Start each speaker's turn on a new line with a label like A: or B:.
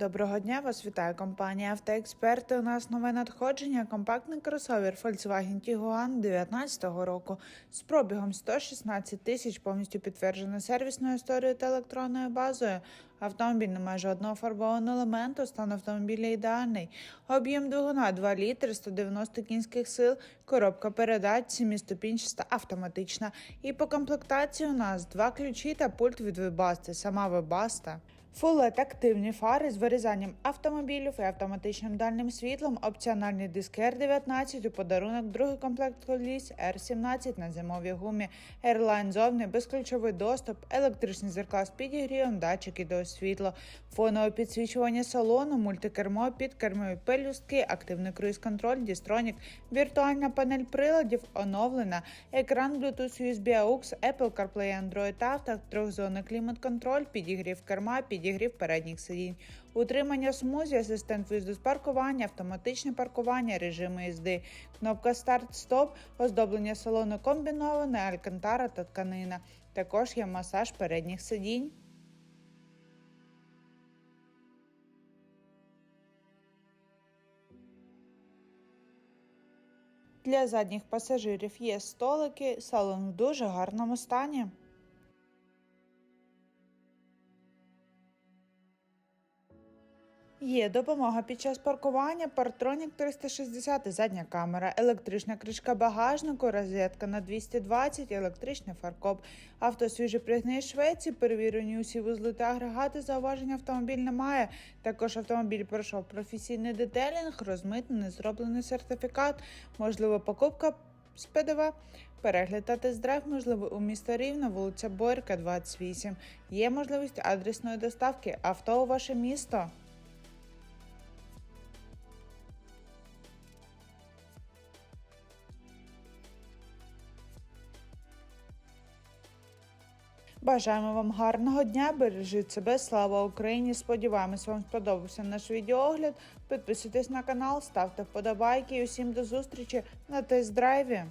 A: Доброго дня, вас вітає компанія Автоексперти. У нас нове надходження. Компактний кросовер Volkswagen Tiguan 2019 року з пробігом 116 тисяч, повністю підтверджена сервісною історією та електронною базою. Автомобіль не має жодного фарбованого елементу, стан автомобіля ідеальний. Об'єм двигуна 2 літри, 190 кінських сил, коробка передач, 7-ступінчаста автоматична. І по комплектації у нас два ключі та пульт від вебасти, сама вебаста. Фулет активні фари з вирізанням автомобілів і автоматичним дальним світлом, опціональний диск R19 у подарунок, другий комплект коліс R17 на зимовій гумі, Airline зовні, безключовий доступ, електричні зеркала з підігрівом, датчики до світла, фонове підсвічування салону, мультикермо, підкермові пелюстки, активний круїз-контроль, дістронік, віртуальна панель приладів, оновлена, екран Bluetooth USB AUX, Apple CarPlay Android Auto, трьохзонний клімат-контроль, підігрів керма, підігрів передніх сидінь, утримання смузі, асистент виїзду з паркування, автоматичне паркування, режими їзди, кнопка старт-стоп, оздоблення салону комбіноване, алькантара та тканина. Також є масаж передніх сидінь. Для задніх пасажирів є столики, салон в дуже гарному стані. Є допомога під час паркування, партронік 360, задня камера, електрична кришка багажнику, розетка на 220, електричний фаркоп, авто свіжепригнаний Швеції, перевірені усі вузли та агрегати, зауважень автомобіль немає. Також автомобіль пройшов професійний детелінг, розмитнений, зроблений сертифікат, можливо, покупка з ПДВ. Перегляд та тест-драйв можливий у місто Рівно, вулиця Борка, 28. Є можливість адресної доставки авто у ваше місто. Бажаємо вам гарного дня, бережіть себе, слава Україні! Сподіваємось, вам сподобався наш відеоогляд. Підписуйтесь на канал, ставте вподобайки і усім до зустрічі на тест-драйві.